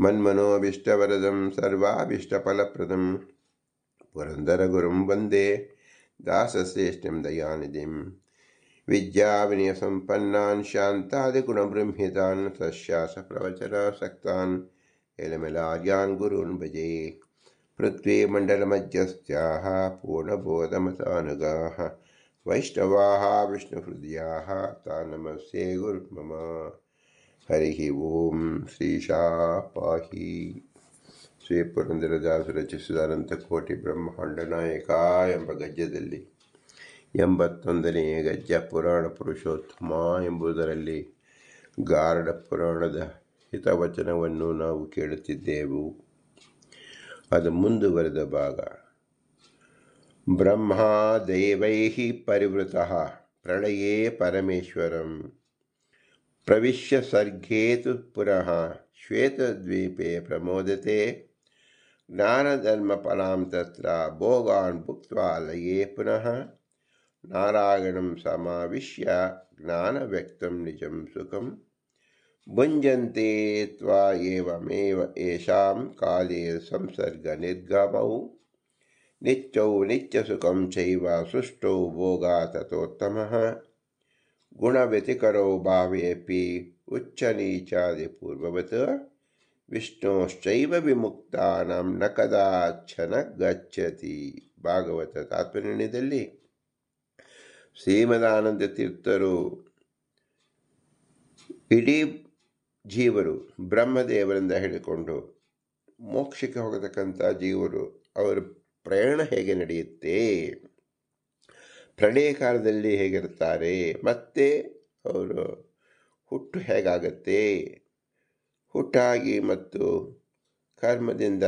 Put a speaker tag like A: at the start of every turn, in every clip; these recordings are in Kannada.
A: मन्मनोभीष्टवरदं सर्वाभीष्टफलप्रदं। पुरन्दरगुरुं वंदे दासश्रेष्ठं दयानिधिं। विद्याविनयसम्पन्नान् शान्तादिगुणबृंहितान् सस्यासप्रवचनासक्तान् एलमिलार्यान् गुरून् भजे। पृथ्वीमण्डलमध्यस्थाः पूर्णबोधमतानुगाः। वैष्णवाः, विष्णुहृदयाः ता नमस्ते गुरुर्मम। ಹರಿ ಓಂ ಶ್ರೀಶಾ ಪಾಹಿ ಶ್ರೀ ಪುರಂದರದಾಸು ರಚಿಸಿದಂಥ ಕೋಟಿ ಬ್ರಹ್ಮಾಂಡ ಎಂಬ ಗದ್ಯದಲ್ಲಿ ಎಂಬತ್ತೊಂದನೆಯ ಗದ್ಯ ಪುರಾಣ ಪುರುಷೋತ್ತಮ ಎಂಬುದರಲ್ಲಿ ಗಾರಡ ಪುರಾಣದ ಹಿತವಚನವನ್ನು ನಾವು ಕೇಳುತ್ತಿದ್ದೆವು. ಅದು ಮುಂದುವರೆದ ಭಾಗ. ಬ್ರಹ್ಮ ದೈವೈ ಪರಿವೃತ, ಪ್ರಳಯೇ ಪರಮೇಶ್ವರಂ. प्रविश्य सर्गे तु पुनः श्वेतद्वीपे प्रमोदते। ज्ञानधर्मफलां तत्र भोगान् भुक्त्वा लये पुनः। नारायणं समाविश्य ज्ञानव्यक्तं निजं सुखं भुञ्जन्ते त्वा एवमेव येषां काले संसर्गनिर्गमौ। नित्यौ नित्यसुखं चैव सुष्ठौ भोगा ततोत्तमः। ಗುಣವ್ಯತಿಕರೋ ಭಾವೇಪಿ ಪೂರ್ವವತ ವಿಷ್ಣೋಶ್ಚೈವ ವಿಮುಕ್ತಾನಂ ನ ಕದಾಚನ ಗಚ್ಚತಿ. ಭಾಗವತ ತಾತ್ಪರ್ಯದಲ್ಲಿ ಶ್ರೀಮದಾನಂದ ತೀರ್ಥರು ಇಡೀ ಜೀವರು ಬ್ರಹ್ಮದೇವರಿಂದ ಹೇಳಿಕೊಂಡು ಮೋಕ್ಷಕ್ಕೆ ಹೋಗತಕ್ಕಂಥ ಜೀವರು, ಅವರ ಪ್ರಯಾಣ ಹೇಗೆ ನಡೆಯುತ್ತೆ? ಪ್ರಳಯ ಕಾಲದಲ್ಲಿ ಹೇಗಿರ್ತಾರೆ ಮತ್ತೆ ಅವರು ಹುಟ್ಟು ಹೇಗಾಗತ್ತೆ? ಹುಟ್ಟಾಗಿ ಮತ್ತು ಕರ್ಮದಿಂದ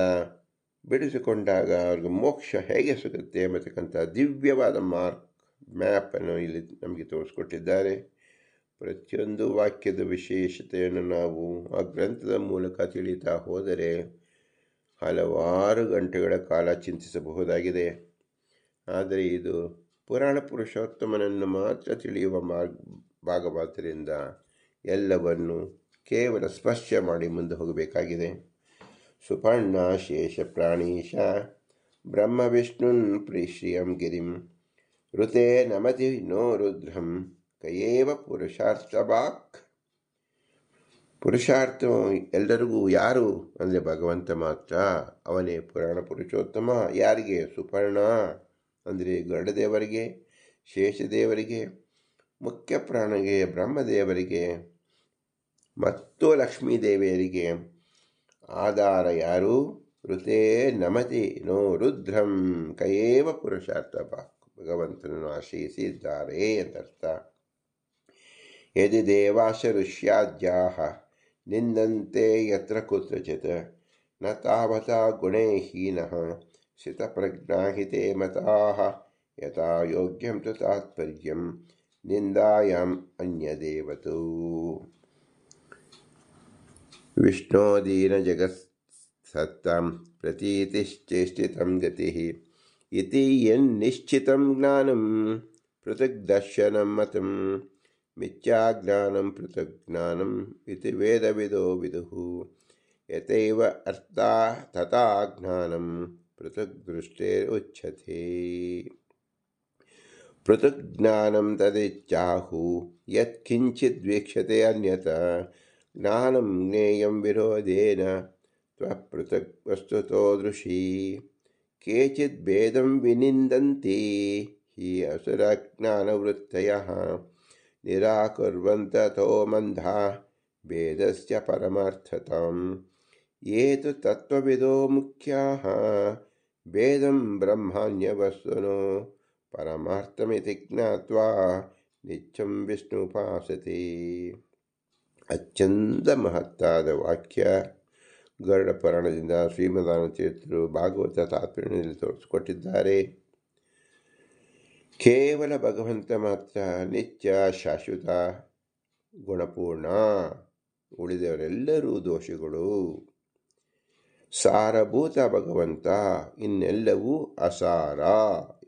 A: ಬಿಡಿಸಿಕೊಂಡಾಗ ಅವ್ರಿಗೆ ಮೋಕ್ಷ ಹೇಗೆ ಸಿಗುತ್ತೆ ಎಂಬತಕ್ಕಂಥ ದಿವ್ಯವಾದ ಮಾರ್ಕ್ ಮ್ಯಾಪನ್ನು ಇಲ್ಲಿ ನಮಗೆ ತೋರಿಸ್ಕೊಟ್ಟಿದ್ದಾರೆ. ಪ್ರತಿಯೊಂದು ವಾಕ್ಯದ ವಿಶೇಷತೆಯನ್ನು ನಾವು ಆ ಗ್ರಂಥದ ಮೂಲಕ ತಿಳಿತಾ ಹೋದರೆ ಹಲವಾರು ಗಂಟೆಗಳ ಕಾಲ ಚಿಂತಿಸಬಹುದಾಗಿದೆ. ಆದರೆ ಇದು ಪುರಾಣ ಪುರುಷೋತ್ತಮನನ್ನು ಮಾತ್ರ ತಿಳಿಯುವ ಮಾರ್ಗ, ಭಾಗವಾದ್ದರಿಂದ ಎಲ್ಲವನ್ನು ಕೇವಲ ಸ್ಪರ್ಶ ಮಾಡಿ ಮುಂದೆ ಹೋಗಬೇಕಾಗಿದೆ. ಸುಪರ್ಣ ಶೇಷ ಪ್ರಾಣೀಶ ಬ್ರಹ್ಮ ವಿಷ್ಣುನ್ ಪ್ರೀಶ್ರಿಯಂ ಗಿರಿಂ ಋತೆ ನಮತಿ ನೋ ರುದ್ರಂ ಕಯೇವ ಪುರುಷಾರ್ಥವಾಕ್. ಪುರುಷಾರ್ಥ ಎಲ್ಲರಿಗೂ ಯಾರು? ಅಂದರೆ ಭಗವಂತ ಮಾತ್ರ. ಅವನೇ ಪುರಾಣ ಪುರುಷೋತ್ತಮ. ಯಾರಿಗೆ? ಸುಪರ್ಣ. ಅಂದರೆ ಗರುಡದೇವರಿಗೆ, ಶೇಷದೇವರಿಗೆ, ಮುಖ್ಯ ಪ್ರಾಣಿಗೆ, ಬ್ರಹ್ಮದೇವರಿಗೆ, ಮತ್ತು ಲಕ್ಷ್ಮೀದೇವಿಯರಿಗೆ. ಆಧಾರ ಯಾರು? ಋತೇ ನಮತಿ ನೋ ರುದ್ರಂ. ಕಯೇವ ಪುರುಷಾರ್ಥ ಭಗವಂತನನ್ನು ಆಶ್ರಯಿಸಿದ್ದಾರೆ ಎಂದರ್ಥ. ಯದಿ ದೇವಾಶ ಋಷ್ಯಾದ್ಯಾಹ ನಿಂದಂತೆ ಯತ್ರ ಕುತ್ರಚಿತ್, ನ ತಾವತಾ ಗುಣೇ ಹೀನಃ. शितप्रज्ञाहिते मताः यथा योग्यं तु तात्पर्यं निन्दायाम् अन्यदेवतु। विष्णोदीनजगत्सत्तां प्रतीतिश्चेष्टितं गतिः इति यन्निश्चितं ज्ञानं पृथग्दर्शनं मतं मिथ्याज्ञानं पृथग्ज्ञानम् इति वेदविदो विदुः। यथैव अर्था तथा ज्ञानं पृथग्दृष्टेरुच्यते पृथग्ज्ञानं तदिच्छाहु यत्किञ्चिद्वीक्षते अन्यथा ज्ञानं ज्ञेयं विरोधेन त्वपृथक् वस्तुतो दृशी केचिद्भेदं विनिन्दन्ति, हि असुरज्ञानवृत्तयः। निराकुर्वन्ततो मन्धा भेदस्य परमार्थताम्। ये तु तत्त्वविदो मुख्याः। भेदं ब्रह्माण्यवस्तुनो परमार्थमिति ज्ञात्वा ನಿತ್ಯಂ ವಿಷ್ಣುಪಾಸತೆ ಅತ್ಯಂತ ಮಹತ್ತಾದ ವಾಕ್ಯ ಗರುಡ ಪುರಾಣದಿಂದ ಶ್ರೀಮದಾನ ತೀರ್ಥರು ಭಾಗವತ ತಾತ್ಪರ್ಯದಲ್ಲಿ ತೋರಿಸಿಕೊಟ್ಟಿದ್ದಾರೆ ಕೇವಲ ಭಗವಂತ ಮಾತ್ರ ನಿತ್ಯ ಶಾಶ್ವತ ಗುಣಪೂರ್ಣ ಉಳಿದವರೆಲ್ಲರೂ ದೋಷಿಗಳು ಸಾರಭೂತ ಭಗವಂತ, ಇನ್ನೆಲ್ಲವೂ ಅಸಾರ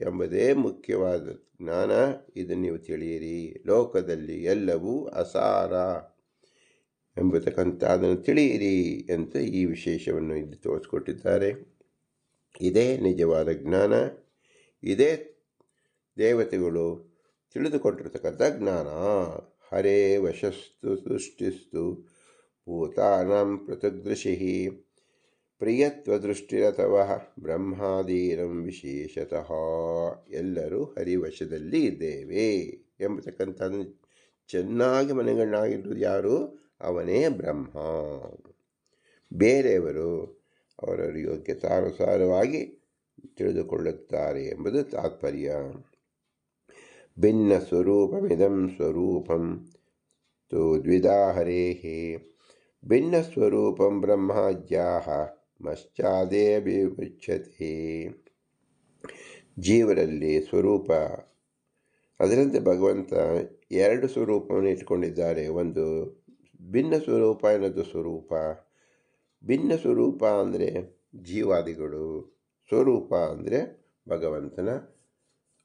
A: ಎಂಬುದೇ ಮುಖ್ಯವಾದ ಜ್ಞಾನ. ಇದು ನೀವು ತಿಳಿಯಿರಿ, ಲೋಕದಲ್ಲಿ ಎಲ್ಲವೂ ಅಸಾರ ಎಂಬತಕ್ಕಂಥ ಅದನ್ನು ತಿಳಿಯಿರಿ ಅಂತ ಈ ವಿಶೇಷವನ್ನು ಇಲ್ಲಿ ತೋರಿಸ್ಕೊಟ್ಟಿದ್ದಾರೆ. ಇದೇ ನಿಜವಾದ ಜ್ಞಾನ. ಇದೇ ದೇವತೆಗಳು ತಿಳಿದುಕೊಂಡಿರ್ತಕ್ಕಂಥ ಜ್ಞಾನ. ಹರೇ ವಶಸ್ತು ಸೃಷ್ಟಿಸ್ತು ಭೂತಾನಂ ಪೃಥಗ್ದೃಶಿ. ಪ್ರಿಯತ್ವದೃಷ್ಟಿರಥವ ಬ್ರಹ್ಮಾದೀನಂ ವಿಶೇಷತಃ. ಎಲ್ಲರೂ ಹರಿವಶದಲ್ಲಿ ಇದ್ದೇವೆ ಎಂಬತಕ್ಕಂಥದ್ದು ಚೆನ್ನಾಗಿ ಮನೆಗಳನ್ನಾಗಿರುವುದು ಯಾರು? ಅವನೇ ಬ್ರಹ್ಮ. ಬೇರೆಯವರು ಅವರವರ ಯೋಗ್ಯತಾನುಸಾರವಾಗಿ ತಿಳಿದುಕೊಳ್ಳುತ್ತಾರೆ ಎಂಬುದು ತಾತ್ಪರ್ಯ. ಭಿನ್ನ ಸ್ವರೂಪಮಿದಂ ಸ್ವರೂಪಂ ತೋ ದ್ವಿಧಾ ಹರೇಹೇ ಭಿನ್ನ ಸ್ವರೂಪಂ ಬ್ರಹ್ಮಾದ್ಯಾಹ ಮಶ್ಚಾದೇಭಿಮುಚ್ಯತೆ ಜೀವರಲ್ಲಿ ಸ್ವರೂಪ. ಅದರಂತೆ ಭಗವಂತ ಎರಡು ಸ್ವರೂಪವನ್ನು ಇಟ್ಕೊಂಡಿದ್ದಾರೆ ಒಂದು ಭಿನ್ನ ಸ್ವರೂಪ ಅನ್ನೋದು ಸ್ವರೂಪ. ಭಿನ್ನ ಸ್ವರೂಪ ಅಂದರೆ ಜೀವಾದಿಗಳು, ಸ್ವರೂಪ ಅಂದರೆ ಭಗವಂತನ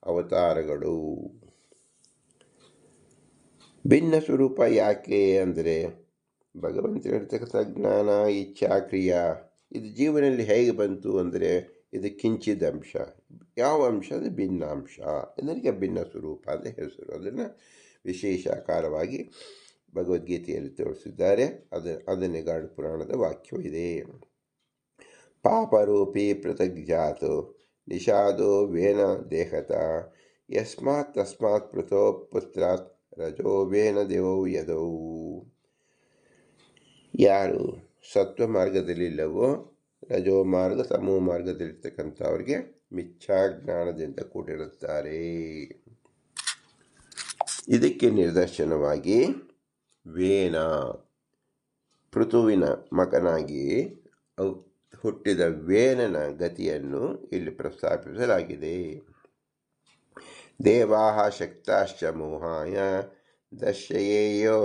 A: ಅವತಾರಗಳು. ಭಿನ್ನ ಸ್ವರೂಪ ಯಾಕೆ ಅಂದರೆ ಭಗವಂತ ಹೇಳ್ತಕ್ಕಂಥ ಜ್ಞಾನ, ಇಚ್ಛಾ, ಕ್ರಿಯಾ. ಇದು ಜೀವನದಲ್ಲಿ ಹೇಗೆ ಬಂತು ಅಂದರೆ ಇದು ಕಿಂಚಿದ ಅಂಶ. ಯಾವ ಅಂಶ? ಅಂದರೆ ಭಿನ್ನಾಂಶ. ಎಲ್ಲರಿಗೆ ಭಿನ್ನ ಸ್ವರೂಪ ಅಂತ ಹೆಸರು. ಅದನ್ನು ವಿಶೇಷಾಕಾರವಾಗಿ ಭಗವದ್ಗೀತೆಯಲ್ಲಿ ತೋರಿಸಿದ್ದಾರೆ. ಅದ, ಅದನ್ನೇ ಗಾಢ ಪುರಾಣದ ವಾಕ್ಯವಿದೆ ಪಾಪರೂಪಿ ಪೃಥಗ್ಜಾತು ನಿಷಾದೋ ವೇನ ದೇಹತ. ಯಸ್ಮಾತ್ ತಸ್ಮಾತ್ ಪೃಥೋ ಪುತ್ರಾತ್ ರಜೋ ವೇನ ದೇವೋ ಯದೌ. ಯಾರು? ಸತ್ವ ಮಾರ್ಗದಲ್ಲಿಲ್ಲವೋ ರಜೋ ಮಾರ್ಗ ತಮೋ ಮಾರ್ಗದಲ್ಲಿರ್ತಕ್ಕಂಥವ್ರಿಗೆ ಮಿಥ್ಯಾ ಜ್ಞಾನದಿಂದ ಕೂಡಿರುತ್ತಾರೆ. ಇದಕ್ಕೆ ನಿದರ್ಶನವಾಗಿ ವೇನ, ಪೃಥುವಿನ ಮಗನಾಗಿ ಹುಟ್ಟಿದ ವೇನನ ಗತಿಯನ್ನು ಇಲ್ಲಿ ಪ್ರಸ್ತಾಪಿಸಲಾಗಿದೆ. ದೇವಾ ಶಕ್ತಾಶ್ಚ ಮೋಹಾಯ ದಶಯೇಯೋ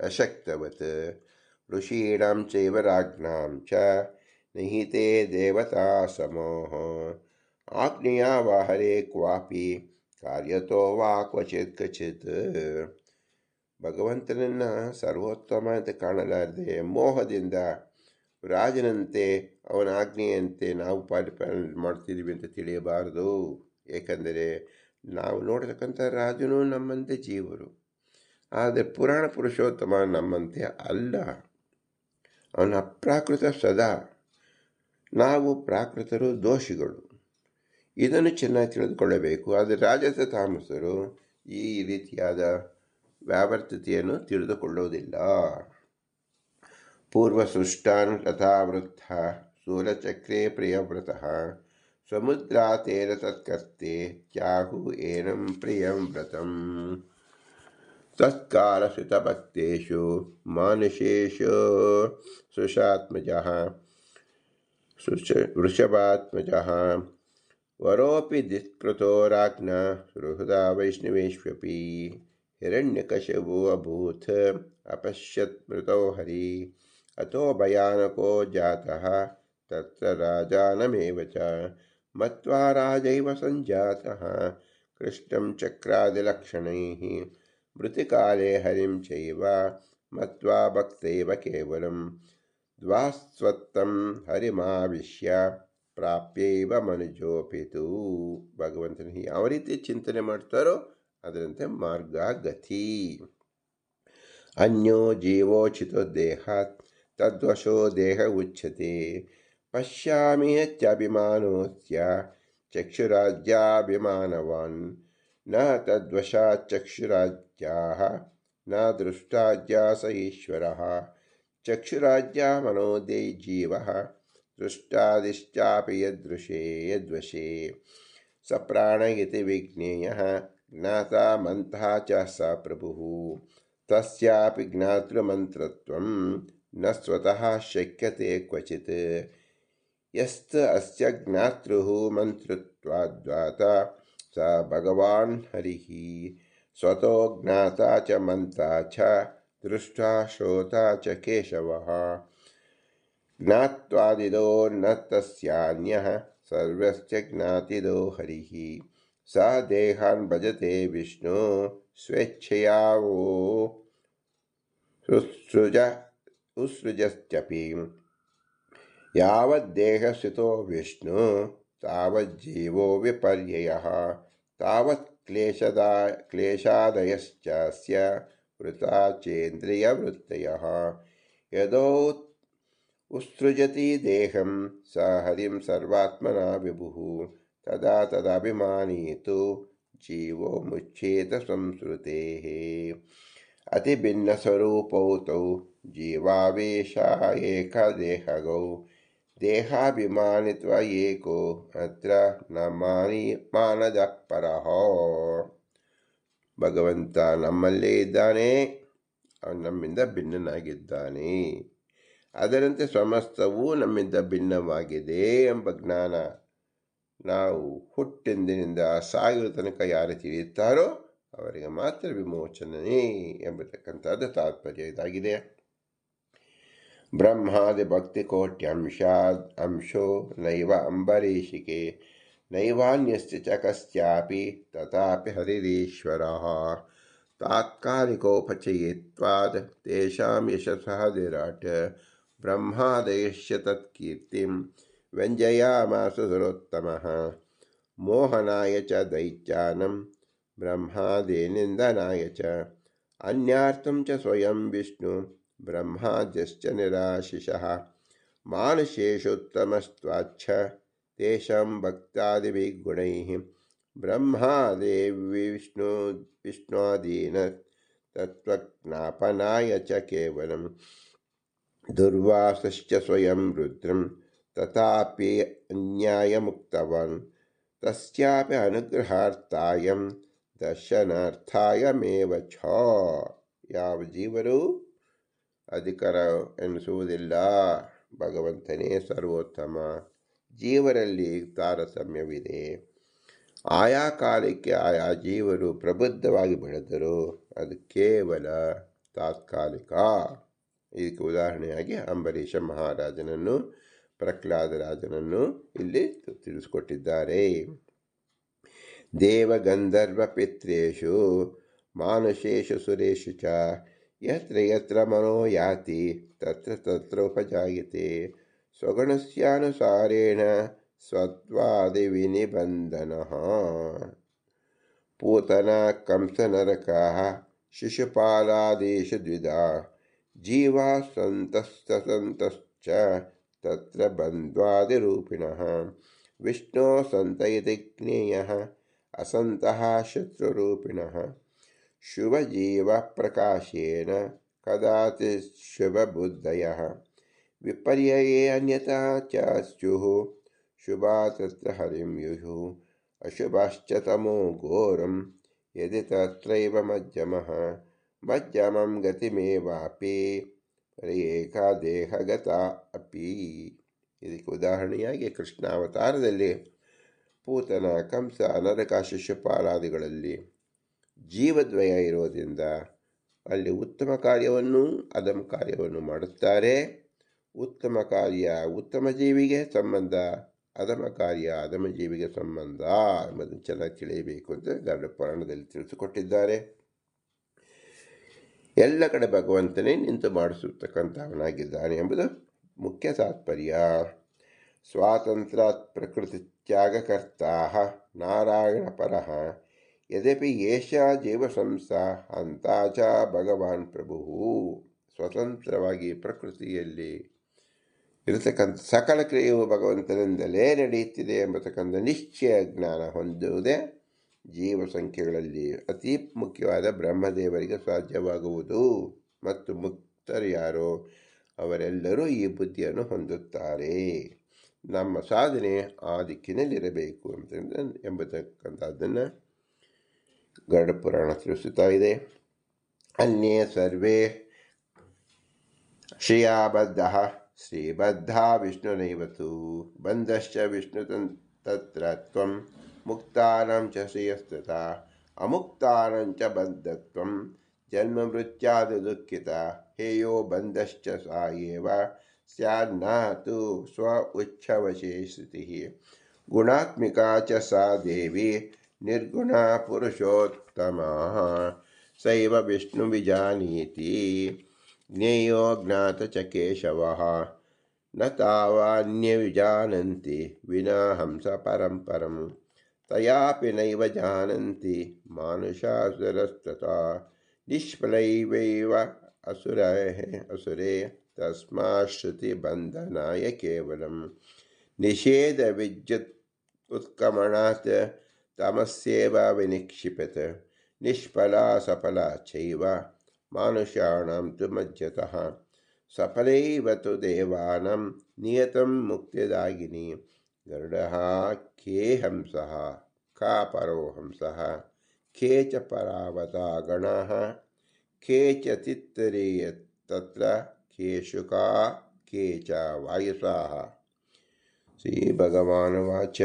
A: ಅಶಕ್ತವತ್. ಋಷೀಣಾಂ ಚೈವ ರಾಜ್ಞಾಂ ಚ ನಿಹಿತೆ ದೇವತಾ ಸಮೋಹ ಆಜ್ಞೆಯ ವಾಹರೆ ಕ್ವಾಪಿ ಕಾರ್ಯತೋ ವಾ ಕ್ವಚಿತ್ ಕಚಿತ್ ಭಗವಂತನನ್ನು ಸರ್ವೋತ್ತಮ ಅಂತ ಕಾಣಲಾರದೆ ಮೋಹದಿಂದ ರಾಜನಂತೆ ಅವನ ಆಜ್ಞೆಯಂತೆ ನಾವು ಪಾಲಿಪಾಲನೆ ಮಾಡ್ತಿದ್ದೀವಿ ಅಂತ ತಿಳಿಯಬಾರದು. ಏಕೆಂದರೆ ನಾವು ನೋಡತಕ್ಕಂಥ ರಾಜನು ನಮ್ಮಂತೆ ಜೀವರು. ಆದರೆ ಪುರಾಣ ಪುರುಷೋತ್ತಮ ನಮ್ಮಂತೆ ಅಲ್ಲ. ಅವನ ಅಪ್ರಾಕೃತ ಸದಾ. ನಾವು ಪ್ರಾಕೃತರು, ದೋಷಿಗಳು. ಇದನ್ನು ಚೆನ್ನಾಗಿ ತಿಳಿದುಕೊಳ್ಳಬೇಕು. ಆದರೆ ರಾಜಸ ತಾಮಸರು ಈ ರೀತಿಯಾದ ವ್ಯಾವರ್ತತೆಯನ್ನು ತಿಳಿದುಕೊಳ್ಳುವುದಿಲ್ಲ. ಪೂರ್ವಸೃಷ್ಟಾನ್ ತಥಾವೃತ್ತ ಪ್ರಿಯವ್ರತ ಪ್ರಿಯವ್ರತಃ. ಸಮುದ್ರಾತೇರ ತತ್ಕರ್ತೆ ಚಾಹು ಏನಂ ಪ್ರಿಯಂ ವ್ರತಂ. तत्कालश्रितभक्तेषु मानुषेषु सुषात्मजः वृषभात्मजः, वरोऽपि दिक्कृतो राज्ञ सुहृदा वैष्णवेष्वपि, हिरण्यकशवो अभूत्, अपश्यत् मृतो हरि, अतो भयानको जातः, तत्र राजानमेव च, मत्वा राजैव सञ्जातः, कृष्णं चक्रादिलक्षणैः मृतिकाले हरिं चैव मत्वा भक्तैव केवलं द्वास्वत्तं ಹರಿಮಾವಿಶ್ಯ ಪ್ರಾಪ್ಯೈವ ಮನುಜೋಪಿತು ಭಗವಂತನ ಯಾವ ರೀತಿ ಚಿಂತನೆ ಮಾಡ್ತಾರೋ ಅದರಂತೆ ಮಾರ್ಗ ಗತಿ ಅನ್ಯೋ ಜೀವೋಚಿತೋ ದೇಹಾತ್ ತದ್ವಶೋ ದೇಹ ಉಚ್ಯತೆ ಪಶ್ಯಾಮಿ ಹೆಚ್ಚಭಿಮಾನೋಸ್ಯ ಚಕ್ಷುರಾಜ್ಯಾಭಿಮಾನವಾನ್ न तद्वशाच्चक्षुराज्ञाः न दृष्टाज्ञा स ईश्वरः चक्षुराज्ञा मनोदे जीवः दृष्टादिश्चापि यदृशे यद्वशे। स प्राण इति विज्ञेयः ज्ञाता मन्था च स प्रभुः। तस्यापि ज्ञातृमन्त्रत्वं न स्वतः शक्यते क्वचित्। यस्त अस्य ज्ञातृः मन्त्रत्वाद्वाता स भगवान् हरिः स्वतो ज्ञाता च मन्ता च दृष्टा श्रोता च केशव। ज्ञावादिदो न तस्यान्यः सर्वस्य ज्ञातिदो हरिः। स देहान् भजते विष्णु, स्वेच्छया वो सुसृज उत्सृजश्चपि यावद्देहस्थितो विष्णु, तावज्जीवो विपर्ययः। तावत् क्लेशदा क्लेशादयश्चास्य वृता चेन्द्रियवृत्तयः यदो उत्सृजति देहं स हरिं सर्वात्मना विभुः। तदा तदभिमानी तु जीवो मुच्छेद संसृतेः। अतिभिन्नस्वरूपौ तौ जीवावेशा एकदेहगौ ದೇಹಾಭಿಮಾನಿತ್ವ ಏಕೋ ಅತ್ರ ನ ಮಾನಿ ಮಾನದ ಪರಹೋ ಭಗವಂತ ನಮ್ಮಲ್ಲೇ ಇದ್ದಾನೆ, ಅವನು ನಮ್ಮಿಂದ ಭಿನ್ನನಾಗಿದ್ದಾನೆ. ಅದರಂತೆ ಸಮಸ್ತವೂ ನಮ್ಮಿಂದ ಭಿನ್ನವಾಗಿದೆ ಎಂಬ ಜ್ಞಾನ ನಾವು ಹುಟ್ಟಿಂದಿನಿಂದ ಸಾಯುವ ತನಕ ಯಾರು ತಿಳಿಯುತ್ತಾರೋ ಅವರಿಗೆ ಮಾತ್ರ ವಿಮೋಚನೆ ಎಂಬತಕ್ಕಂಥದ್ದು ತಾತ್ಪರ್ಯ ಇದಾಗಿದೆ. ब्रह्मादिभक्तिकोट्यंशाद् नैव अम्बरीषिके नैवान्यस्य च कस्यापि तथापि हरिरीश्वरः। तात्कालिकोपचयित्वाद् तेषां यशसः विराट् ब्रह्मादयश्च तत्कीर्तिं व्यञ्जयामास सुरोत्तमः मोहनाय च दैत्यानं ब्रह्मादिनिन्दनाय च, अन्यार्थं च स्वयं विष्णु ब्रह्मा जश्च निराशिषः। मानशेषोत्तमस्त्वाच्छ तेषां भक्तादिभिः गुणैः ब्रह्मादेविष्णु विष्णुदीन तत्त्वज्ञापनाय च केवलं दुर्वासश्च स्वयं रुद्रं तथापि अन्यायमुक्तवान्। तस्यापि अनुग्रहार्थायं, दर्शनार्थायमेव छ यावजीवरु ಅಧಿಕಾರ ಎನಿಸುವುದಿಲ್ಲ. ಭಗವಂತನೇ ಸರ್ವೋತ್ತಮ. ಜೀವನಲ್ಲಿ ತಾರತಮ್ಯವಿದೆ. ಆಯಾ ಕಾಲಕ್ಕೆ ಆಯಾ ಜೀವರು ಪ್ರಬುದ್ಧವಾಗಿ ಬೆಳೆದರು. ಅದು ಕೇವಲ ತಾತ್ಕಾಲಿಕ. ಇದಕ್ಕೆ ಉದಾಹರಣೆಯಾಗಿ ಅಂಬರೀಷ ಮಹಾರಾಜನನ್ನು ಪ್ರಹ್ಲಾದರಾಜನನ್ನು ಇಲ್ಲಿ ತಿಳಿಸಿಕೊಟ್ಟಿದ್ದಾರೆ. ದೇವಗಂಧರ್ವ ಪಿತ್ರೇಶು ಮಾನುಷೇಶು ಸುರೇಶು ಚ यत्र यत्र मनो याति तत्र तत्र उपजायते स्वगुणस्यानुसारेण स्वत्वादिविनिबन्धनः। पूतना पूतनकंसनरकाः शिशुपालादेशद्विधा जीवा सन्तस्तसन्तश्च तत्र बन्ध्वादिरूपिणः। विष्णो सन्त इति ज्ञेयः असन्तः शत्रुरूपिणः। शुभजीवप्रकाशेन कदाचित् शुभबुद्धयः विपर्यये अन्यथा च स्युः शुभा तत्र हरिं युः अशुभश्च तमो घोरं यदि तत्रैव मध्यमः मध्यमं गतिमेवापि ಏಕಾದೇಹಗತ ಅಪಿ ಇದಕ್ಕೆ ಉದಾಹರಣೆಯಾಗಿ ಕೃಷ್ಣಾವತಾರದಲ್ಲಿ ಪೂತನ ಕಂಸ ನರಕ ಶಿಶುಪಾಲಾದಿಗಳಲ್ಲಿ ಜೀವದ್ವಯ ಇರೋದರಿಂದ ಅಲ್ಲಿ ಉತ್ತಮ ಕಾರ್ಯವನ್ನು ಅದಮ ಕಾರ್ಯವನ್ನು ಮಾಡುತ್ತಾರೆ. ಉತ್ತಮ ಕಾರ್ಯ ಉತ್ತಮ ಜೀವಿಗೆ ಸಂಬಂಧ, ಅದಮ ಕಾರ್ಯ ಅದಮ ಜೀವಿಗೆ ಸಂಬಂಧ ಎಂಬುದನ್ನು ಚೆನ್ನಾಗಿ ತಿಳಿಯಬೇಕು ಅಂತ ಗರುಡ ಪುರಾಣದಲ್ಲಿ ತಿಳಿಸಿಕೊಟ್ಟಿದ್ದಾರೆ. ಎಲ್ಲ ಕಡೆ ಭಗವಂತನೇ ನಿಂತು ಮಾಡಿಸತಕ್ಕಂಥವನಾಗಿದ್ದಾನೆ ಎಂಬುದು ಮುಖ್ಯ ತಾತ್ಪರ್ಯ. ಸ್ವಾತಂತ್ರ್ಯ ಪ್ರಕೃತಿ ತ್ಯಾಗಕರ್ತಾ ನಾರಾಯಣ ಪರಃ ಯದ್ಯಪಿ ಏಷ ಜೀವಸಂಸ್ಥಾ ಅಂತ ಚ ಭಗವಾನ್ ಪ್ರಭು ಸ್ವತಂತ್ರವಾಗಿ ಪ್ರಕೃತಿಯಲ್ಲಿ ಇರತಕ್ಕಂಥ ಸಕಲ ಕ್ರಿಯೆಯು ಭಗವಂತನಿಂದಲೇ ನಡೆಯುತ್ತಿದೆ ಎಂಬತಕ್ಕಂಥ ನಿಶ್ಚಯ ಜ್ಞಾನ ಹೊಂದುವುದೇ ಜೀವ ಸಂಖ್ಯೆಗಳಲ್ಲಿ ಅತಿ ಮುಖ್ಯವಾದ ಬ್ರಹ್ಮದೇವರಿಗೆ ಸಾಧ್ಯವಾಗುವುದು. ಮತ್ತು ಮುಕ್ತರು ಯಾರೋ ಅವರೆಲ್ಲರೂ ಈ ಬುದ್ಧಿಯನ್ನು ಹೊಂದುತ್ತಾರೆ. ನಮ್ಮ ಸಾಧನೆ ಆ ದಿಕ್ಕಿನಲ್ಲಿರಬೇಕು ಅಂತ ಎಂಬತಕ್ಕಂಥದ್ದನ್ನು ಗರುಡ ಪುರಾಣ ತಿಳಿಸುತ್ತಾ ಇದೆ ಅನ್ಯೇ ಸರ್ವೇ श्रियाबद्धः श्रीबद्धा विष्णुनैव तु बन्धश्च विष्णुतत्र त्वं मुक्तानां च श्रियस्तथा अमुक्तानां च बद्धत्वं जन्ममृत्यादिदुःखिता हेयो बन्धश्च सा एव स्यान्न तु स्व उच्छवशे स्थितिः गुणात्मिका च सा देवी निर्गुणा पुरुषोत्तमः। सैव विष्णुविजानीति ज्ञेयो ज्ञात च केशवः। न तावान्यविजानन्ति विना हंस परं तयापि नैव जानन्ति। मानुषासुरस्तथा निष्फलैवैव असुरः। असुरे तस्माश्रुतिबन्धनाय केवलं निषेधविद्युत् उत्कमणात् तमस्येव विनिक्षिपत निष्फला सफला चैव मानुषाणां तु मज्जतः। सफलैव तु देवानां नियतं मुक्तिदायिनी। गरुडः खे हंसः? का परो हंसः? के च परावता गणाः? के च तित्तरे तत्र के? शुका के च वायुसाः? श्रीभगवानुवाच।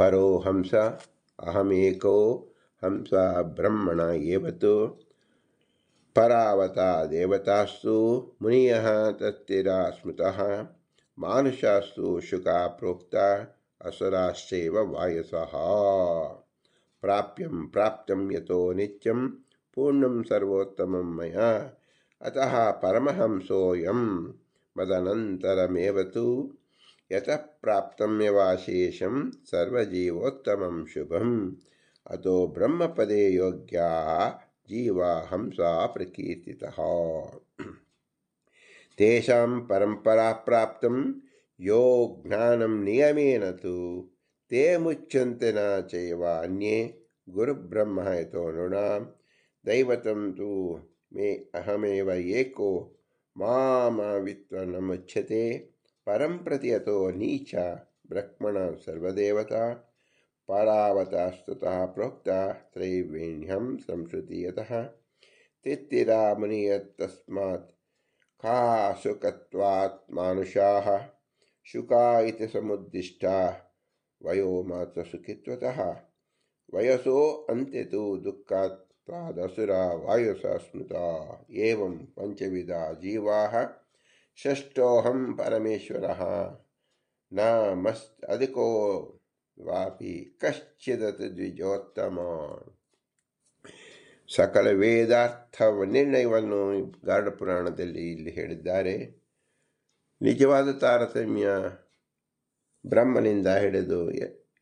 A: परो हंस अहमेको हंस ब्रह्मण एव तु परावता देवतास्तु मुनियः तत्तिरा स्मृतः। मानुषास्तु शुका प्रोक्ता असुराश्चैव वायसः। प्राप्यं प्राप्तं यतो नित्यं पूर्णं सर्वोत्तमं मया। अतः परमहंसोऽयं मदनन्तरमेव तु यतः प्राप्तं यवाशेषं सर्वजीवोत्तमं शुभम्। अतो ब्रह्मपदे योग्याः जीवा हंसा प्रकीर्तितः तेषां परम्परा प्राप्तं यो ज्ञानं नियमेन तु। ते मुच्यन्ते न चैवान्ये गुरुब्रह्म यतो नृणां। दैवतं तु मे अहमेव एको। मामवित्वनमुच्यते। परं प्रति यतो नीच, ब्रह्मण सर्वदेवता परावतास्ततः प्रोक्ता त्रैवेण्यं संश्रुति यतः तित्तिरा मुनियत्तस्मात् सुखत्वात् शुका इति वयो मात्रसुखित्वतः वयसो अन्ते तु दुःखात्वादसुरा वायुसा स्मृता, एवं पञ्चविधा जीवाः। ಷಷ್ಟೋಹಂ ಪರಮೇಶ್ವರಃ ನ ಮಸ್ ಅದಕ್ಕೋ ವಾಪಿ ಕಶ್ಚಿದತ್ ದ್ವಿಜೋತ್ತಮ ಸಕಲ ವೇದಾರ್ಥ ನಿರ್ಣಯವನ್ನು ಗಾಢ ಪುರಾಣದಲ್ಲಿ ಇಲ್ಲಿ ಹೇಳಿದ್ದಾರೆ. ನಿಜವಾದ ತಾರತಮ್ಯ ಬ್ರಹ್ಮನಿಂದ ಹಿಡಿದು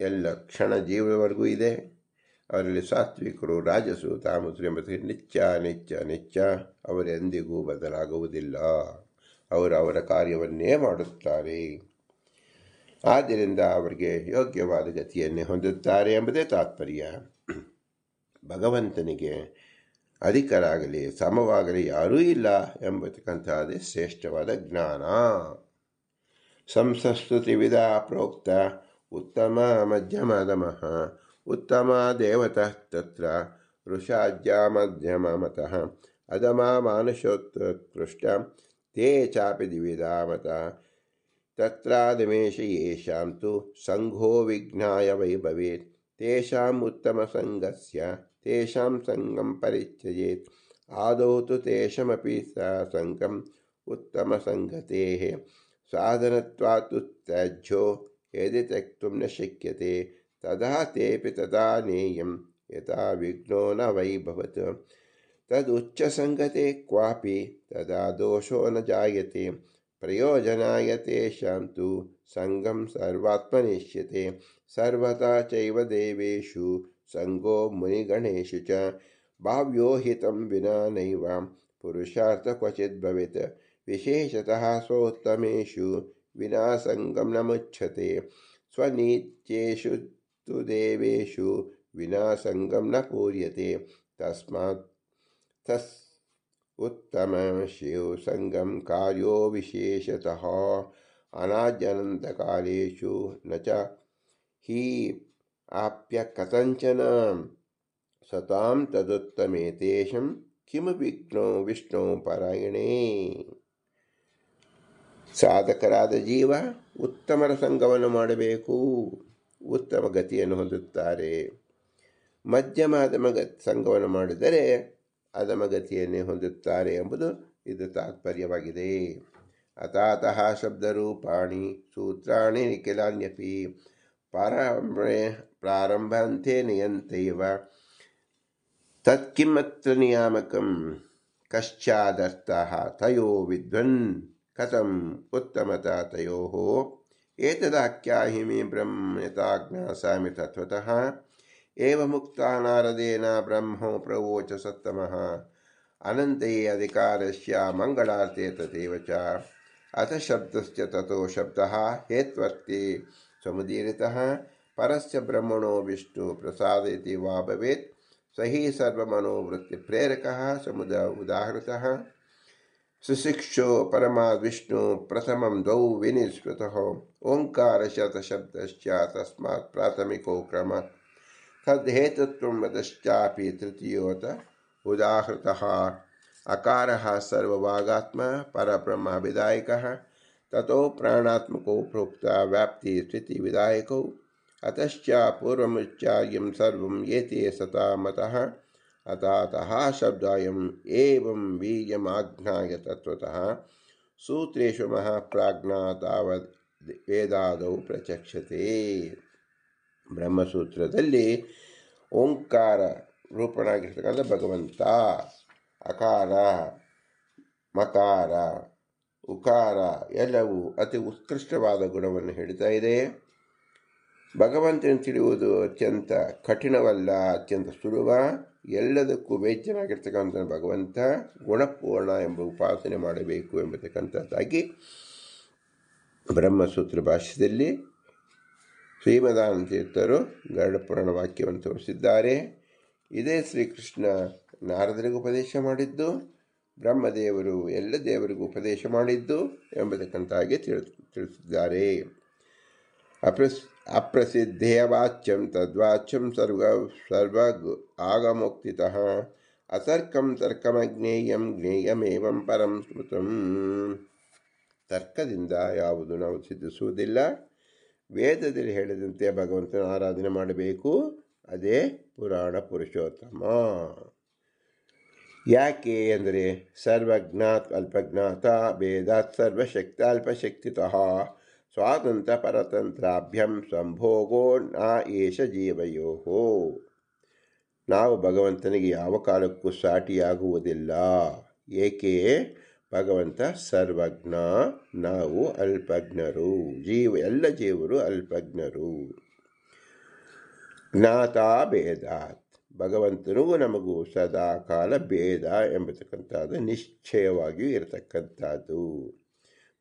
A: ಎಲ್ಲ ಕ್ಷಣ ಜೀವನವರೆಗೂ ಇದೆ. ಅವರಲ್ಲಿ ಸಾತ್ವಿಕರು, ರಾಜಸು, ತಾಮಸರು ಎಂಬ ನಿಚ್ಚ ನಿಚ್ಚ ನಿಚ್ಚ ಅವರೆಂದಿಗೂ ಬದಲಾಗುವುದಿಲ್ಲ. ಅವರು ಅವರ ಕಾರ್ಯವನ್ನೇ ಮಾಡುತ್ತಾರೆ. ಆದ್ದರಿಂದ ಅವರಿಗೆ ಯೋಗ್ಯವಾದ ಗತಿಯನ್ನೇ ಹೊಂದುತ್ತಾರೆ ಎಂಬುದೇ ತಾತ್ಪರ್ಯ. ಭಗವಂತನಿಗೆ ಅಧಿಕರಾಗಲಿ, ಸಮವಾಗಲಿ ಯಾರೂ ಇಲ್ಲ ಎಂಬತಕ್ಕಂಥದ್ದೇ ಶ್ರೇಷ್ಠವಾದ ಜ್ಞಾನ. ಸಂಸಸ್ತುತಿವಿಧ ಪ್ರೋಕ್ತ ಉತ್ತಮ ಮಧ್ಯಮದಮಃ ಉತ್ತಮ ದೇವತಃ ತತ್ರ ಋಷಾಜ್ಯ ಮಧ್ಯಮ ಮತಃ, ಅಧಮ ಮಾನುಷೋತ್ಕೃಷ್ಟ ते चापि द्विविधामता तत्रादिमेषु येषां तु सङ्घो विघ्नाय वै भवेत्। तेषाम् उत्तमसङ्गस्य तेषां सङ्गं परित्ययेत् आदौ तु तेषामपि सा सङ्गम् उत्तमसङ्गतेः। साधनत्वात् त्याज्यो यदि त्यक्तुं न शक्यते तदा तेऽपि तदा नेयं। यथा विघ्नो न वै भवत्। भवत् तदुच्चसङ्गते क्वापि तदा दोषो न जायते। प्रयोजनाय तेषां तु सङ्गं सर्वात्मनिष्यते सर्वथा चैव देवेषु सङ्गो मुनिगणेषु च। भाव्यो हितं विना नैव। पुरुषार्थ क्वचित् भवेत्। विशेषतः सोत्तमेषु विना सङ्गं न मुच्छते स्वनीत्येषु तु देवेषु विना सङ्गं न पूर्यते। तस्मात् तस् उत्तम शिवसङ्गं कार्यो विशेषतः अनाद्यनन्तकालेषु न च हि आप्य कथञ्चन सतां तदुत्तमेतेषं ಕಿಮ ವಿಘ್ನೋ ವಿಷ್ಣು ಪಾರಾಯಣೇ ಸಾಧಕರಾದ ಜೀವ ಉತ್ತಮರ ಸಂಘವನ್ನು ಮಾಡಬೇಕು ಉತ್ತಮ ಗತಿಯನ್ನು ಹೊಂದುತ್ತಾರೆ ಮಧ್ಯಮ ಅಧಮ ಗ ಸಂಘವನ್ನು ಮಾಡಿದರೆ ಅಧಮ ಗತಿಯನ್ನೇ ಹೊಂದುತ್ತಾರೆ ಎಂಬುದು ಇದು ತಾತ್ಪರ್ಯವಾಗಿದೆ ಅತಾತಃ ಶಬ್ದರೂಪಾಣಿ ಸೂತ್ರಾಣಿ ನಿಖಿಲಾನ್ಯಪಿ ಪ್ರಾರಂಭೆ ಪ್ರಾರಂಭಂತೆ ನಿಯಂತೈವ ತತ್ಕಿಮತ್ರ ನಿಯಾಮಕಂ ಕಶ್ಚಾದರ್ಥಃ ತಯೋ ವಿದ್ವನ್ ಕಥಂ ಉತ್ತಮತಾ ತಯೋः एतदाख्याहि मे ब्रह्म यथाज्ञासामि तत्त्वतः एवमुक्ता नारदेन ब्रह्मो प्रवोच सत्तमः। अनन्ते अधिकारस्य मङ्गलार्थे तथैव च। अथ शब्दस्य ततो शब्दः हेत्वर्थे समुदीरितः। परस्य ब्रह्मणो विष्णुप्रसाद इति वा भवेत्। स हि सर्वमनोवृत्तिप्रेरकः समुद उदाहृतः। सुशिक्षो परमा विष्णु प्रथमं द्वौ विनिश्रुतः ओङ्कारशतशब्दश्च तस्मात् प्राथमिको क्रमः। तद्धेतुत्वमदश्चापि तृतीयोत उदाहृतः अकारः सर्वभागात्मा परब्रह्मविधायकः तथो प्राणात्मको प्रोक्ता व्याप्तिस्थितिविधायकौ अतश्च अतच सर्वं ये सता मत, अतः शब्द एवं वीयमाज्ञाय तत्व सूत्रेषु महाप्राज्ञा तब वेदाद प्रचक्षते। ಬ್ರಹ್ಮಸೂತ್ರದಲ್ಲಿ ಓಂಕಾರ ರೂಪನಾಗಿರ್ತಕ್ಕಂಥ ಭಗವಂತ, ಅಕಾರ, ಮಕಾರ, ಉಕಾರ ಎಲ್ಲವೂ ಅತಿ ಉತ್ಕೃಷ್ಟವಾದ ಗುಣವನ್ನು ಹೇಳ್ತಾ ಇದೆ. ಭಗವಂತನ ತಿಳಿಯುವುದು ಅತ್ಯಂತ ಕಠಿಣವಲ್ಲ, ಅತ್ಯಂತ ಸುಲಭ. ಎಲ್ಲದಕ್ಕೂ ವೇದ್ಯನಾಗಿರ್ತಕ್ಕಂಥ ಭಗವಂತ ಗುಣಪೂರ್ಣ ಎಂಬ ಉಪಾಸನೆ ಮಾಡಬೇಕು ಎಂಬತಕ್ಕಂಥದ್ದಾಗಿ ಬ್ರಹ್ಮಸೂತ್ರ ಭಾಷ್ಯದಲ್ಲಿ ಶ್ರೀಮದಾನತೀರ್ಥರು ಗರುಡ ವಾಕ್ಯವನ್ನು ತೋರಿಸಿದ್ದಾರೆ. ಇದೇ ಶ್ರೀಕೃಷ್ಣ ನಾರದರಿಗೂ ಉಪದೇಶ ಮಾಡಿದ್ದು, ಬ್ರಹ್ಮದೇವರು ಎಲ್ಲ ದೇವರಿಗೂ ಉಪದೇಶ ಮಾಡಿದ್ದು ಎಂಬತಕ್ಕಂತಾಗಿ ತಿಳಿ ತಿಳಿಸಿದ್ದಾರೆ. ಅಪ್ರಸ್ ಅಪ್ರಸಿದ್ಧೇಯ ವಾಚ್ಯಂ ತದ್ವಾಚ್ಯಂ ಸರ್ವ ಸರ್ವ ಆಗಮೋಕ್ತಿತಃ ಅತರ್ಕಂ ತರ್ಕಮಜ್ಞೇಯಂ ಜ್ಞೇಯಮೇವಂ ಪರಂ ಸ್ಮೃತಂ. ತರ್ಕದಿಂದ ಯಾವುದು ನಾವು ಸಿದ್ಧಿಸುವುದಿಲ್ಲ. ವೇದದಲ್ಲಿ ಹೇಳಿದಂತೆ ಭಗವಂತನ ಆರಾಧನೆ ಮಾಡಬೇಕು. ಅದೇ ಪುರಾಣ ಪುರುಷೋತ್ತಮ. ಯಾಕೆ ಅಂದರೆ ಸರ್ವಜ್ಞಾತ್ ಅಲ್ಪಜ್ಞಾತ ಭೇದಾತ್ ಸರ್ವಶಕ್ತ ಅಲ್ಪಶಕ್ತಿತಃ ಸ್ವಾತಂತ್ರ್ಯ ಪರತಂತ್ರಾಭ್ಯಂ ಸಂಭೋಗೋ ನಾ ಏಷ ಜೀವಯೋ ನಾವು ಭಗವಂತನಿಗೆ ಯಾವ ಕಾಲಕ್ಕೂ ಸಾಟಿಯಾಗುವುದಿಲ್ಲ. ಏಕೆ? ಭಗವಂತ ಸರ್ವಜ್ಞ, ನಾವು ಅಲ್ಪಜ್ಞರು. ಜೀವ, ಎಲ್ಲ ಜೀವರು ಅಲ್ಪಜ್ಞರು. ಜ್ಞಾತಾ ಭೇದಾತ್. ಭಗವಂತನೂ ನಮಗೂ ಸದಾ ಕಾಲ ಭೇದ ಎಂಬತಕ್ಕಂಥದ್ದು ನಿಶ್ಚಯವಾಗಿಯೂ ಇರತಕ್ಕಂಥದ್ದು.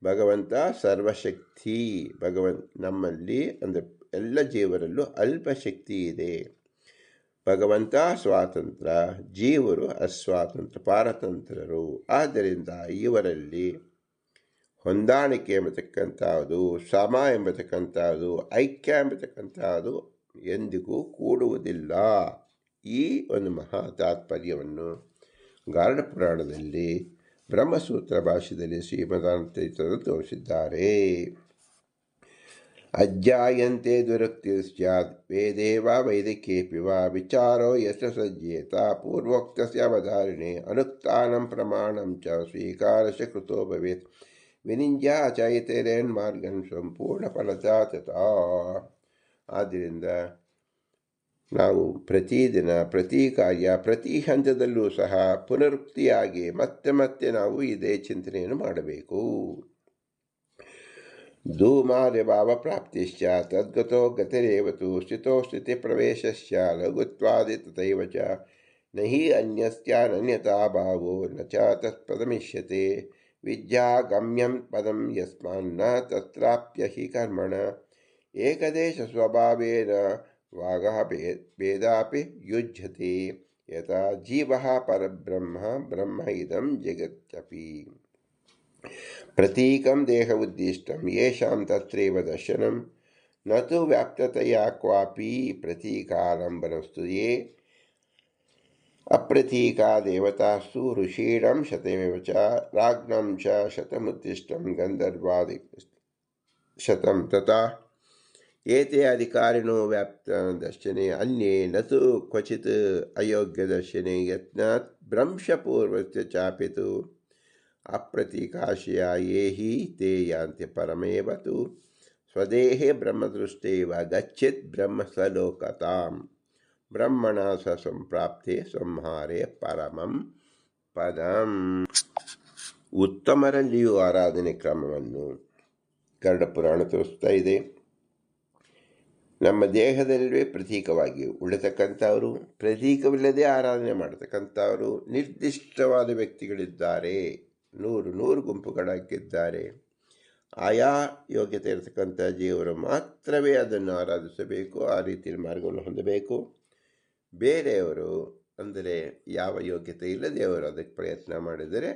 A: ಭಗವಂತ ಸರ್ವಶಕ್ತಿ. ಭಗವಂತ ನಮ್ಮಲ್ಲಿ ಅಂದರೆ ಎಲ್ಲ ಜೀವರಲ್ಲೂ ಅಲ್ಪಶಕ್ತಿ ಇದೆ. ಭಗವಂತ ಸ್ವಾತಂತ್ರ್ಯ, ಜೀವರು ಅಸ್ವಾತಂತ್ರ್ಯ ಪಾರತಂತ್ರರು ಆದ್ದರಿಂದ ಇವರಲ್ಲಿ ಹೊಂದಾಣಿಕೆ ಎಂಬತಕ್ಕಂಥದ್ದು ಸಮ ಎಂಬತಕ್ಕಂಥದ್ದು ಐಕ್ಯ ಎಂಬತಕ್ಕಂಥದ್ದು ಎಂದಿಗೂ ಕೂಡುವುದಿಲ್ಲ. ಈ ಒಂದು ಮಹಾ ತಾತ್ಪರ್ಯವನ್ನು ಗಾರ್ಡ ಪುರಾಣದಲ್ಲಿ ಬ್ರಹ್ಮಸೂತ್ರ ಭಾಷೆಯಲ್ಲಿ ಶ್ರೀಮದಾನಂದ ತೋರಿಸಿದ್ದಾರೆ. ಅಜ್ಜಾಯಂತೆ ದುರಕ್ತಿ ಸ್ಯಾತ್ ವೇದೇ ವಾ ವೈದಿಕೇಪಿ ವಾ ವಿಚಾರೋ ಯಶ ಸಜ್ಜೇತ ಪೂರ್ವೋಕ್ತಸ್ಯ ಅವಧಾರಣೆ ಅನುಕ್ತಾನಂ ಪ್ರಮಾಣಂ ಚ ಸ್ವೀಕಾರಶ ಕೃತೋ ಭವೇತ್. ವಿನಿಂಜಾಚೈತೇರೇನ್ ಮಾರ್ಗನ್ ಸಂಪೂರ್ಣ ಫಲಜಾತತ ಆದ್ದರಿಂದ ನಾವು ಪ್ರತಿದಿನ ಪ್ರತಿ ಕಾರ್ಯ, ಪ್ರತಿ ಹಂತದಲ್ಲೂ ಸಹ ಪುನರುಕ್ತಿಯಾಗಿ ಮತ್ತೆ ಮತ್ತೆ ನಾವು ಇದೇ ಚಿಂತನೆಯನ್ನು ಮಾಡಬೇಕು. धूमालिभाव प्राप्ति तद्गत गतिरव तो स्थित स्थितो प्रवेश लघुत्वादि तथा च। न हि अन्यस्यानन्यताभावो, न च तत्प्रदमिष्यते। विद्यागम्यं पदं यस्मान्न तत्राप्य कर्मण। एकदेशस्वभावेन वागः वेदापि युज्यते। यथा जीवः परब्रह्म, ब्रह्म इदं जगत्यपि। प्रतीकं देह उद्दिष्टं येषां तत्रैव दर्शनं, न तो व्याप्ततया क्वापि प्रतीकालंबनस्तु ये अप्रतीका देवतास्तु ऋषीणां शतमेव च, राज्ञां च शतमुद्दिष्टं, गन्धर्वादि शतं तथा एते अधिकारिणो व्याप्तदर्शने, अन्ये न तु क्वचित् अयोग्यदर्शने, यत्नात् भ्रंशपूर्वस्य चापि तो ಅಪ್ರತೀಕಾಶಯ ಯೇ ಹಿ ತೇ ಯಾಂತ್ಯ ಪರಮೇವತು. ಸ್ವದೇಹೇ ಬ್ರಹ್ಮದೃಷ್ಟೇವ ಗಚ್ಚಿತ್ ಬ್ರಹ್ಮಸ್ವಲೋಕತಾಂ ಬ್ರಹ್ಮಣ ಸ ಸಂಪ್ರಾಪ್ತೆ ಸಂಹಾರೇ ಪರಮಂ ಪದಂ. ಉತ್ತಮರಲ್ಲಿಯೂ ಆರಾಧನೆ ಕ್ರಮವನ್ನು ಕರ್ಡ ಪುರಾಣ ತೋರಿಸ್ತಾ ಇದೆ. ನಮ್ಮ ದೇಹದಲ್ಲೇ ಪ್ರತೀಕವಾಗಿ ಉಳಿತಕ್ಕಂಥವರು ಪ್ರತೀಕವಿಲ್ಲದೆ ಆರಾಧನೆ ಮಾಡತಕ್ಕಂಥವರು, ನಿರ್ದಿಷ್ಟವಾದ ವ್ಯಕ್ತಿಗಳಿದ್ದಾರೆ. ನೂರು ನೂರು ಗುಂಪುಗಳಾಗಿದ್ದಾರೆ ಆಯಾ ಯೋಗ್ಯತೆ ಇರತಕ್ಕಂಥ ಜೀವರು ಮಾತ್ರವೇ ಅದನ್ನು ಆರಾಧಿಸಬೇಕು, ಆ ರೀತಿಯಲ್ಲಿ ಮಾರ್ಗವನ್ನು ಹೊಂದಬೇಕು. ಬೇರೆಯವರು ಅಂದರೆ ಯಾವ ಯೋಗ್ಯತೆ ಇಲ್ಲದೆ ಅವರು ಅದಕ್ಕೆ ಪ್ರಯತ್ನ ಮಾಡಿದರೆ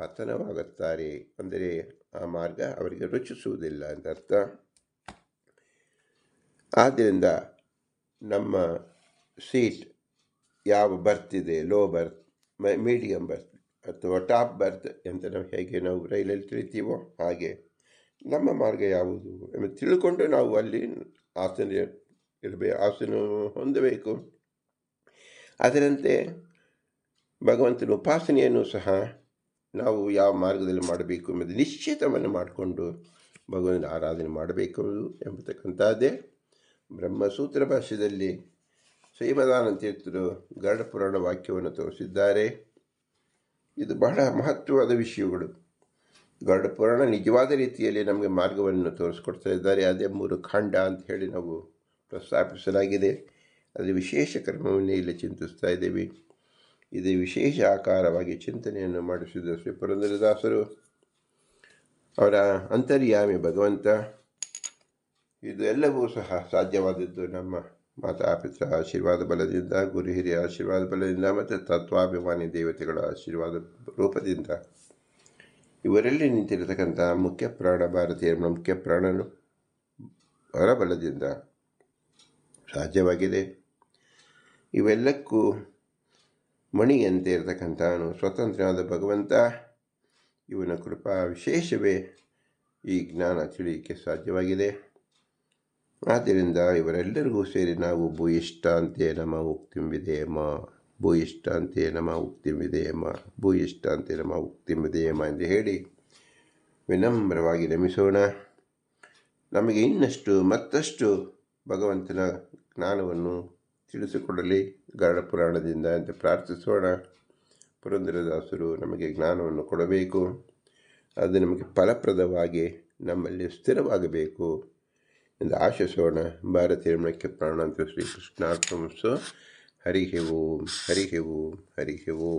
A: ಪತನವಾಗುತ್ತಾರೆ. ಅಂದರೆ ಆ ಮಾರ್ಗ ಅವರಿಗೆ ರುಚಿಸುವುದಿಲ್ಲ ಅಂತ ಅರ್ಥ. ಆದ್ದರಿಂದ ನಮ್ಮ ಸೀಟ್ ಯಾವ ಬರ್ತಿದೆ, ಲೋ ಬರ್ತ್, ಮೀಡಿಯಂ ಬರ್ತ್ ಅಥವಾ ಟಾಪ್ ಬರ್ತ್ ಅಂತ ನಾವು ಹೇಗೆ ನಾವು ರೈಲಲ್ಲಿ ತಿಳಿತೀವೋ ಹಾಗೆ. ನಮ್ಮ ಮಾರ್ಗ ಯಾವುದು ಎಂಬ ತಿಳ್ಕೊಂಡು ನಾವು ಅಲ್ಲಿ ಆಸನ ಇರಬೇಕು ಆಸನ ಹೊಂದಬೇಕು. ಅದರಂತೆ ಭಗವಂತನ ಉಪಾಸನೆಯನ್ನು ಸಹ ನಾವು ಯಾವ ಮಾರ್ಗದಲ್ಲಿ ಮಾಡಬೇಕು ಎಂಬುದು ನಿಶ್ಚಿತವನ್ನು ಮಾಡಿಕೊಂಡು ಭಗವಂತನ ಆರಾಧನೆ ಮಾಡಬೇಕು ಎಂಬತಕ್ಕಂಥದ್ದೇ ಬ್ರಹ್ಮಸೂತ್ರ ಭಾಷೆಯಲ್ಲಿ ಶ್ರೀಮದಾನಂದ ತೀರ್ಥರು ಗರುಡ ಪುರಾಣ ವಾಕ್ಯವನ್ನು ತೋರಿಸಿದ್ದಾರೆ. ಇದು ಬಹಳ ಮಹತ್ವವಾದ ವಿಷಯಗಳು. ಗರುಡ ಪುರಾಣ ನಿಜವಾದ ರೀತಿಯಲ್ಲಿ ನಮಗೆ ಮಾರ್ಗವನ್ನು ತೋರಿಸ್ಕೊಡ್ತಾ ಇದ್ದಾರೆ. ಅದೇ ಮೂರು ಖಂಡ ಅಂತ ಹೇಳಿ ನಾವು ಪ್ರಸ್ತಾಪಿಸಲಾಗಿದೆ. ಅದರ ವಿಶೇಷ ಕ್ರಮವನ್ನು ಇಲ್ಲಿ ಚಿಂತಿಸ್ತಾ ಇದ್ದೇವೆ. ಇದು ವಿಶೇಷ ಆಕಾರವಾಗಿ ಚಿಂತನೆಯನ್ನು ಮಾಡಿಸಿದ ಶ್ರೀ ಪುರಂದರದಾಸರು. ಅವರ ಅಂತರ್ಯಾಮಿ ಭಗವಂತ. ಇದು ಎಲ್ಲವೂ ಸಹ ಸಾಧ್ಯವಾದದ್ದು ನಮ್ಮ ಮಾತಾಪಿತರ ಆಶೀರ್ವಾದ ಬಲದಿಂದ, ಗುರು ಹಿರಿಯ ಆಶೀರ್ವಾದ ಬಲದಿಂದ ಮತ್ತು ತತ್ವಾಭಿಮಾನಿ ದೇವತೆಗಳ ಆಶೀರ್ವಾದ ರೂಪದಿಂದ. ಇವರಲ್ಲಿ ನಿಂತಿರತಕ್ಕಂಥ ಮುಖ್ಯ ಪ್ರಾಣ ಭಾರತೀಯ ಮುಖ್ಯ ಪ್ರಾಣನು ಹೊರಬಲದಿಂದ ಸಾಧ್ಯವಾಗಿದೆ. ಇವೆಲ್ಲಕ್ಕೂ ಮಣಿಯಂತೆ ಇರತಕ್ಕಂಥವನು ಸ್ವತಂತ್ರವಾದ ಭಗವಂತ. ಇವನ ಕೃಪಾ ವಿಶೇಷವೇ ಈ ಜ್ಞಾನ ತಿಳಿಯಕ್ಕೆ ಸಾಧ್ಯವಾಗಿದೆ. ಆದ್ದರಿಂದ ಇವರೆಲ್ಲರಿಗೂ ಸೇರಿ ನಾವು ಭೂಯಿಷ್ಟಾಂತೆ ನಮ ಉಕ್ತಿಂ ವಿಧೇಯಮ ಭೂಯಿಷ್ಟಾಂತೆ ನಮ ಉಕ್ತಿಂಬಿದೆಯಮ್ಮ ವಿಧೇಯಮ ಭೂಯಿಷ್ಟಾಂತೆ ನಮ ನಮ್ಮ ವಿಧೇಯಮ ಎಂದು ಹೇಳಿ ವಿನಮ್ರವಾಗಿ ನಮಿಸೋಣ. ನಮಗೆ ಇನ್ನಷ್ಟು ಮತ್ತಷ್ಟು ಭಗವಂತನ ಜ್ಞಾನವನ್ನು ತಿಳಿಸಿಕೊಡಲಿ. ಗರುಡ ಪುರಾಣದಿಂದ ಅಂತ ಪ್ರಾರ್ಥಿಸೋಣ. ಪುರಂದರದಾಸರು ನಮಗೆ ಜ್ಞಾನವನ್ನು ಕೊಡಬೇಕು. ಅದು ನಮಗೆ ಫಲಪ್ರದವಾಗಿ ನಮ್ಮಲ್ಲಿ ಸ್ಥಿರವಾಗಬೇಕು. ಎಂದು ಆಶಿಸೋಣ ಭಾರತೀಯ ಮಕ್ಕೆ ಪ್ರಾಣಾಂತ ಅಂತ ಶ್ರೀಕೃಷ್ಣಾರ್ಪಣಿಸೋ ಹರಿ ಓಂ ಹರಿ ಓಂ ಓಂ